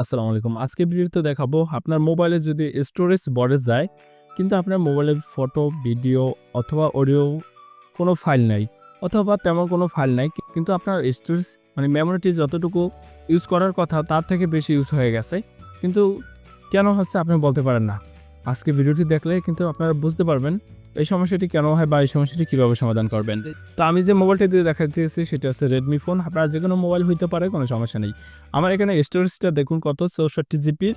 আসসালামু আলাইকুম। আজকে ভিডিওতে দেখাবো আপনার মোবাইলে যদি স্টোরেজ বড়ে যায়, কিন্তু আপনার মোবাইলের ফটো ভিডিও অথবা অডিও কোনো ফাইল নাই, অথবা তেমন কোনো ফাইল নাই, কিন্তু আপনার স্টোরেজ মানে মেমোরিটি যতটুকু ইউজ করার কথা, তার থেকে বেশি ইউজ হয়ে গেছে। কিন্তু কেন হচ্ছে আপনি বলতে পারেন না। আজকে ভিডিওটি দেখলে কিন্তু আপনারা বুঝতে পারবেন এই সমস্যাটি কেন হয় বা এই সমস্যাটি কীভাবে সমাধান করবেন? তো আমি যে মোবাইলটি দিয়ে দেখাতেছি সেটা হচ্ছে রেডমি ফোন আপনার যে কোনো মোবাইল হইতে পারে, কোনো সমস্যা নেই। আমার এখানে স্টোরেজটা দেখুন কত, চৌষট্টি জিপির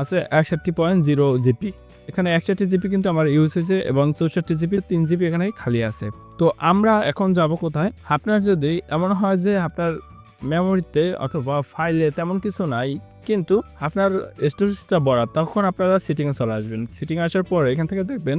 আছে, একষট্টি পয়েন্ট জিরো জিপি এখানে একষট্টি জিপি কিন্তু আমার ইউজ হয়েছে এবং চৌষট্টি জিপি তিন জিবি এখানে খালি আছে। তো আমরা এখন যাব কোথায়? আপনার যদি এমন হয় যে আপনার মেমোরিতে অথবা ফাইলে তেমন কিছু নাই, কিন্তু আপনার স্টোরেজটা বড় তখন আপনারা সিটিংয়ে চলে আসবেন। সিটিং আসার পর এখান থেকে দেখবেন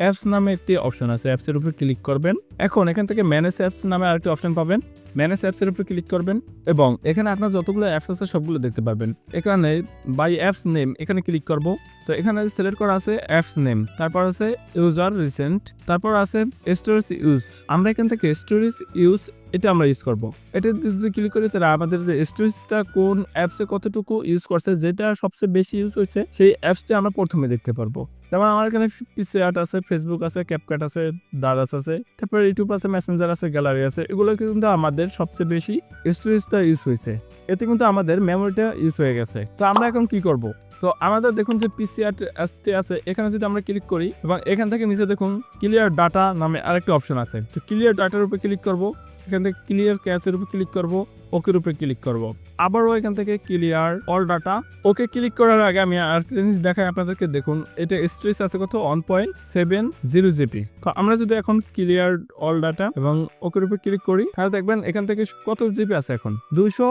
অ্যাপস নামে একটি অপশন আছে অ্যাপসের উপর ক্লিক করবেন। এখন এখান থেকে ম্যানেজ অ্যাপস নামে আরেকটি অপশন পাবেন। ম্যানেজ অ্যাপসের উপর ক্লিক করবেন এবং এখানে আপনার যতগুলো অ্যাপস আছে সবগুলো দেখতে পাবেন। এখানে বাই অ্যাপস নেম এখানে ক্লিক করব। তো এখানে সিলেক্ট করা আছে অ্যাপস নেম তারপর আছে ইউজার রিসেন্ট তারপর আছে স্টোরেজ ইউজ আমরা এখান থেকে স্টোরেজ ইউজ এটা আমরা ইউজ করব। এটা যদি ক্লিক করি তাহলে আমাদের যে স্টোরেজটা কোন অ্যাপসে কতটুকু ইউজ করছে, যেটা সবচেয়ে বেশি ইউজ হয়েছে, সেই অ্যাপসটা আমরা প্রথমে দেখতে পারব। যেমন আমার এখানে পিসি আর্ট আছে ফেসবুক আছে ক্যাপকাট আছে দারাস আছে, তারপর ইউটিউব আছে মেসেঞ্জার আছে গ্যালারি আছে, এগুলো কিন্তু আমাদের সবচেয়ে বেশি স্টোরেজটা ইউজ হয়েছে। এতে কিন্তু আমাদের মেমোরিটা ইউজ হয়ে গেছে। তো আমরা এখন কি করব? তো আমাদের দেখুন যে পিসি আর্ট অ্যাপসটি আছে, এখানে যদি আমরা ক্লিক করি এবং এখান থেকে নিচে দেখুন ক্লিয়ার ডাটা নামে আরেকটা অপশন আছে। তো ক্লিয়ার ডাটার উপর ক্লিক করব, এখান থেকে ক্লিয়ার ক্যাশের উপর ক্লিক করব ওকের উপরে ক্লিক করব। আবারও এখান থেকে clear all data okay click করার আগে আমি আর জিনিস দেখাই আপনাদেরকে, দেখুন এটা স্ট্রেস আছে কত? One point seven zero GP তো আমরা যদি এখন ক্লিয়ার অল ডাটা এবং ওকের উপরে ক্লিক করি, তাহলে দেখবেন এখান থেকে কত জিবি আছে এখন? দুশো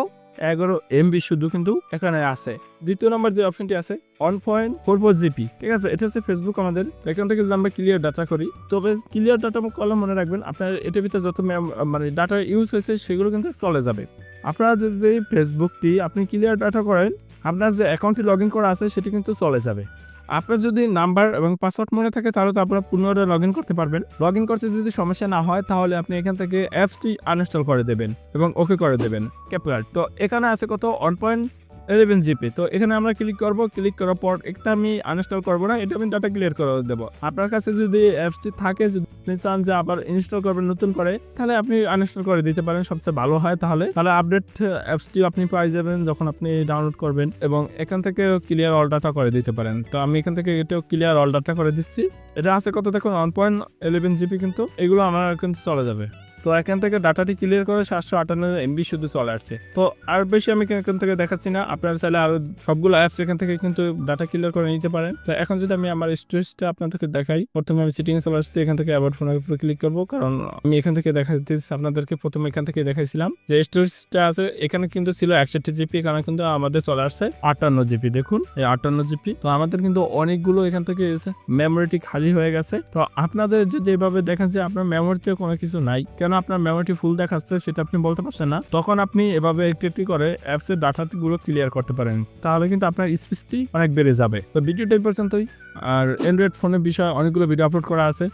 এগারো এমবি শুধু কিন্তু এখানে আছে। দ্বিতীয় নম্বর যে অপশনটি আছে one point four four GP ঠিক আছে? এটা হচ্ছে ফেসবুক আমাদের। এখান থেকে যদি আমরা ক্লিয়ার ডাটা করি, তবে ক্লিয়ার ডাটা কলম মনে রাখবেন, আপনার এটার ভিতরে যত মানে ডাটা ইউজ হয়েছে, সেগুলো কিন্তু চলে যাবে। আপনারা যদি ফেসবুকটি আপনি ক্লিয়ার ডাটা করেন, আপনার যে অ্যাকাউন্টটি লগ ইন করা আছে, সেটি কিন্তু চলে যাবে। আপনার যদি নাম্বার এবং পাসওয়ার্ড মনে থাকে, তাহলে তো আপনারা পুনরায় লগ ইন করতে পারবেন। লগ ইন করতে যদি সমস্যা না হয়, তাহলে আপনি এখান থেকে অ্যাপসটি আনইনস্টল করে দেবেন এবং ওকে করে দেবেন। ক্যাপলার তো এখানে আছে কত? ওয়ান পয়েন্ট ইলেভেন জিপি তো এখানে আমরা ক্লিক করব। ক্লিক করার পর একটা আমি আনইনস্টল করব না, এটা আমি ডাটা ক্লিয়ার করে দেবো। আপনার কাছে যদি অ্যাপসটি থাকে আপনি চান যে আবার ইনস্টল করবেন, নতুন করে, তাহলে আপনি আনইনস্টল করে দিতে পারেন। সবচেয়ে ভালো হয় তাহলে। তাহলে আপডেট অ্যাপসটিও আপনি পাই যাবেন যখন আপনি ডাউনলোড করবেন এবং এখান থেকে ক্লিয়ার অল ডাটা করে দিতে পারেন। তো আমি এখান থেকে এটাও ক্লিয়ার অল ডাটা করে দিচ্ছি। এটা আছে কত দেখুন? ওয়ান পয়েন্ট ইলেভেন জিবি কিন্তু। এগুলো আমার কিন্তু চলে যাবে। তো এখান থেকে ডাটাটি ক্লিয়ার করে সাতশো আটান্ন এমবি শুধু চলে আসছে। তো আর বেশি আমি এখান থেকে দেখাচ্ছি না, আপনারা চাইলে আরও সবগুলো অ্যাপস এখান থেকে কিন্তু ডাটা ক্লিয়ার করে নিতে পারেন। তো এখন যদি আমি আমার স্টোরেজটা আপনাদেরকে দেখাই, প্রথমে আমি সিটিং চলে আসছি, এখান থেকে আবার ফোনের উপরে ক্লিক করব, কারণ আমি এখান থেকে দেখাতে আপনাদেরকে প্রথমে এখান থেকে দেখাইছিলাম যে স্টোরেজটা আছে, এখানে কিন্তু ছিল একষট্টি জিপি এখানে কিন্তু আমাদের চলে আসছে আটান্ন জিপি দেখুন, এই আটান্ন জিপি তো আমাদের কিন্তু অনেকগুলো এখান থেকে মেমোরিটি খালি হয়ে গেছে। তো আপনাদের যদি এভাবে দেখেন যে আপনার মেমোরিতে কোনো কিছু নাই, কেন আপনার মেমোরিটি ফুল দেখাচ্ছে সেটা আপনি বলতে পারছেন না, তখন আপনি এভাবে একটি একটি করে অ্যাপসের ডাটাগুলো ক্লিয়ার করতে পারেন। তাহলে কিন্তু আপনার স্পেসটি অনেক বেড়ে যাবে। তো ভিডিওটা এই পর্যন্তই। আর অ্যান্ড্রয়েড ফোনের বিষয়ে অনেকগুলো ভিডিও আপলোড করা আছে।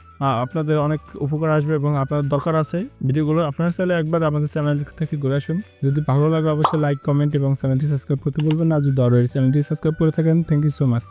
আপনাদের অনেক উপকার আসবে এবং আপনার দরকার আছে। ভিডিওগুলো আপনার চাইলে একবার আমাদের চ্যানেল থেকে ঘুরে আসুন। যদি ভালো লাগে, অবশ্যই লাইক কমেন্ট এবং চ্যানেলটি সাবস্ক্রাইব করতে বলবেন না। যদি অলরেডি চ্যানেলটি সাবস্ক্রাইব করে থাকেন থ্যাংক ইউ সো মাচ